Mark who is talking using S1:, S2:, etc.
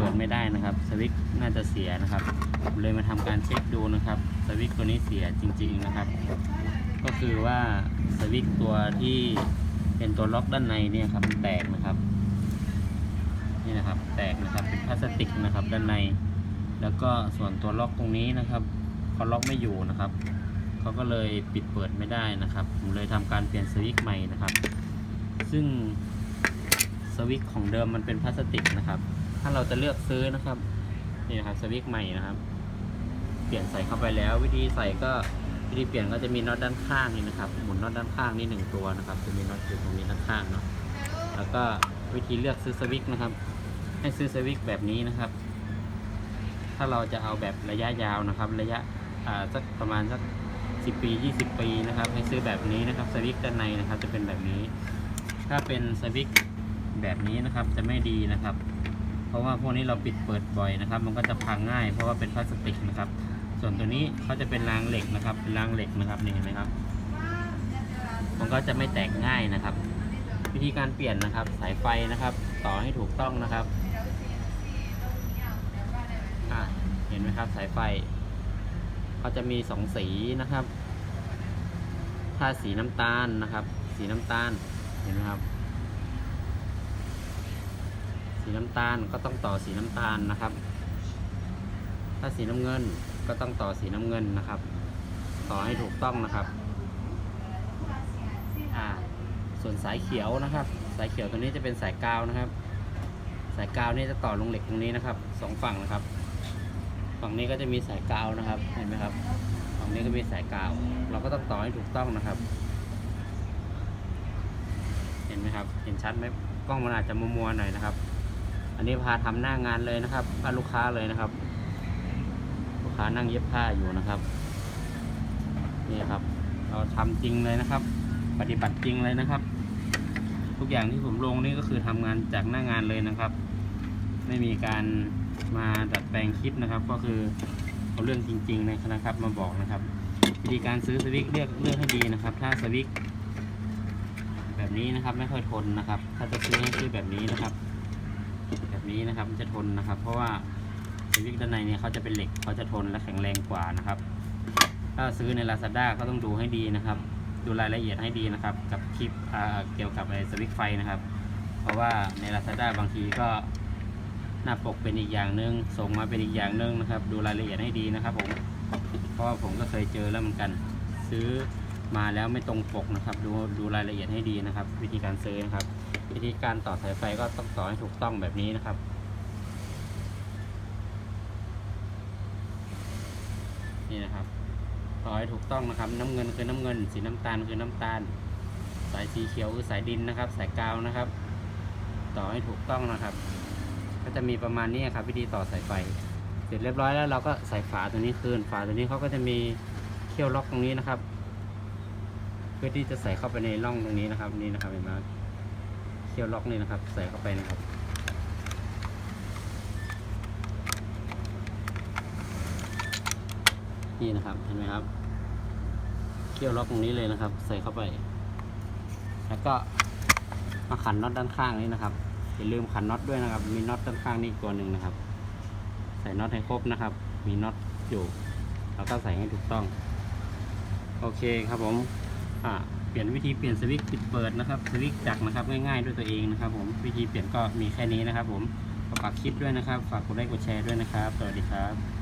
S1: เปิดไม่ได้นะครับ สวิตช์น่าจะเสียนะครับผมเลยมาทำการเช็คดูนะครับ สวิตช์ตัวนี้เสียจริง ๆนะครับ ก็คือว่าสวิตช์ตัวที่เป็นตัวล็อกด้านในเนี่ยครับแตกนะครับ นี่นะครับ แตกนะครับเป็นพลาสติกนะครับด้านใน แล้วก็ส่วนตัวล็อกตรงนี้นะครับเขาล็อกไม่อยู่นะครับเขาก็เลยปิดเปิดไม่ได้นะครับ ผมเลยทำการเปลี่ยนสวิตช์ใหม่นะครับ ซึ่งสวิตช์ของเดิมมันเป็นพลาสติกนะครับ ถ้าเราจะเลือกซื้อนะครับ นี่นะครับสวิตช์ใหม่นะครับ เปลี่ยนใส่เข้าไปแล้ว วิธีใส่ก็วิธีเปลี่ยนก็จะมีน็อตด้านข้างนี่นะครับ หมุนน็อตด้านข้างนี่หนึ่งตัวนะครับ จะมีน็อตอยู่ตรงนี้ด้านข้างเนาะ แล้วก็วิธีเลือกซื้อสวิตช์นะครับ ให้ซื้อสวิตช์แบบนี้นะครับ ถ้าเราจะเอาแบบระยะยาวนะครับ ระยะอ่าสักประมาณสักสิปี20ปีนะครับ ให้ซื้อแบบนี้นะครับสวิตช์ด้านในนะครับ จะเป็นแบบนี้ ถ้าเป็นสวิตช์แบบนี้นะครับจะไม่ดีนะครับ เพราะว่าพวกนี้เราปิดเปิดบ่อยนะครับ มันก็จะพังง่าย เพราะว่าเป็นพลาสติกนะครับ ส่วนตัวนี้เขาจะเป็นรางเหล็กนะครับ เป็นรางเหล็กนะครับนี่เห็นไหมครับ มันก็จะไม่แตกง่ายนะครับ วิธีการเปลี่ยนนะครับ สายไฟนะครับ ต่อให้ถูกต้องนะครับเห็นไหมครับสายไฟเขาจะมีสองสีนะครับ ถ้าสีน้ำตาลนะครับ สีน้ำตาลเห็นไหมครับ สีน้ำตาลก็ต้องต่อสีน้ำตาลนะครับ ถ้าสีน้ำเงินก็ต้องต่อสีน้ำเงินนะครับ ต่อให้ถูกต้องนะครับอ่าส่วนสายเขียวนะครับ สายเขียวตัวนี้จะเป็นสายกาวนะครับ สายกาวนี่จะต่อลงเหล็กตรงนี้นะครับสองฝั่งนะครับ ฝั่งนี้ก็จะมีสายกาวนะครับเห็นไหมครับฝั่งนี้ก็มีสายกาว เราก็ต้องต่อให้ถูกต้องนะครับ เห็นไหมครับ เห็นชัดไหมกล้องมันอาจจะมัวๆหน่อยนะครับ อันนี้พาทำหน้างานเลยนะครับพาลูกค้าเลยนะครับ ลูกค้านั่งเย็บผ้าอยู่นะครับ นี่ครับ เราทำจริงเลยนะครับ ปฏิบัติจริงเลยนะครับ ทุกอย่างที่ผมลงนี่ก็คือทำงานจากหน้างานเลยนะครับ ไม่มีการมาดัดแปลงคลิปนะครับ ก็คือเอาเรื่องจริงๆนะครับ มาบอกนะครับวิธีการซื้อสวิกเลือกเลือกให้ดีนะครับ ถ้าสวิกแบบนี้นะครับไม่ค่อยทนนะครับ ถ้าจะซื้อให้ซื้อแบบนี้นะครับ แบบนี้นะครับมันจะทนนะครับ เพราะว่าสวิกด้านในเนี่ยเขาจะเป็นเหล็กเขาจะทนและแข็งแรงกว่านะครับ ถ้าซื้อใน Lazada ก็ต้องดูให้ดีนะครับ ดูรายละเอียดให้ดีนะครับ กับคลิปเกี่ยวกับไอ้สวิตช์ไฟนะครับ เพราะว่าใน Lazada บางทีก็หน้าปกเป็นอีกอย่างหนึ่งส่งมาเป็นอีกอย่างหนึ่งนะครับ ดูรายละเอียดให้ดีนะครับผม เพราะว่าผมก็เคยเจอแล้วเหมือนกัน ซื้อ มาแล้วไม่ตรงปกนะครับ ดูดูรายละเอียดให้ดีนะครับ วิธีการซื้อนะครับ วิธีการต่อสายไฟก็ต้องต่อให้ถูกต้องแบบนี้นะครับนี่นะครับต่อให้ถูกต้องนะครับ น้ำเงินคือน้ำเงิน สีน้ำตาลคือน้ำตาล สายสีเขียวคือสายดินนะครับ สายกาวนะครับ ต่อให้ถูกต้องนะครับ ก็จะมีประมาณนี้ครับ วิธีต่อสายไฟ เสร็จเรียบร้อยแล้วเราก็ใส่ฝาตัวนี้คืนฝาตัวนี้เขาก็จะมีเขี้ยวล็อกตรงนี้นะครับ พื่อที่จะใส่เข้าไปในร่องตรงนี้นะครับ นี่นะครับเห็นไหมเขี้ยวล็อกนี่นะครับ ใส่เข้าไปนะครับนี่นะครับเห็นไหมครับเขี้ยวล็อกตรงนี้เลยนะครับ ใส่เข้าไป แล้วก็มาขันน็อตด้านข้างนี้นะครับอย่าลืมขันน็อตด้วยนะครับ มีน็อตด้านข้างนี่อีกตัวหนึ่งนะครับ ใส่น็อตให้ครบนะครับ มีน็อตอยู่แล้วก็ใส่ให้ถูกต้อง โอเคครับผม เปลี่ยนวิธีเปลี่ยนสวิตช์ปิดเปิดนะครับสวิตช์จักรนะครับง่ายๆด้วยตัวเองนะครับ ผมวิธีเปลี่ยนก็มีแค่นี้นะครับ ผมฝากคลิปด้วยนะครับ ฝากกดไลค์กดแชร์ด้วยนะครับสวัสดีครับ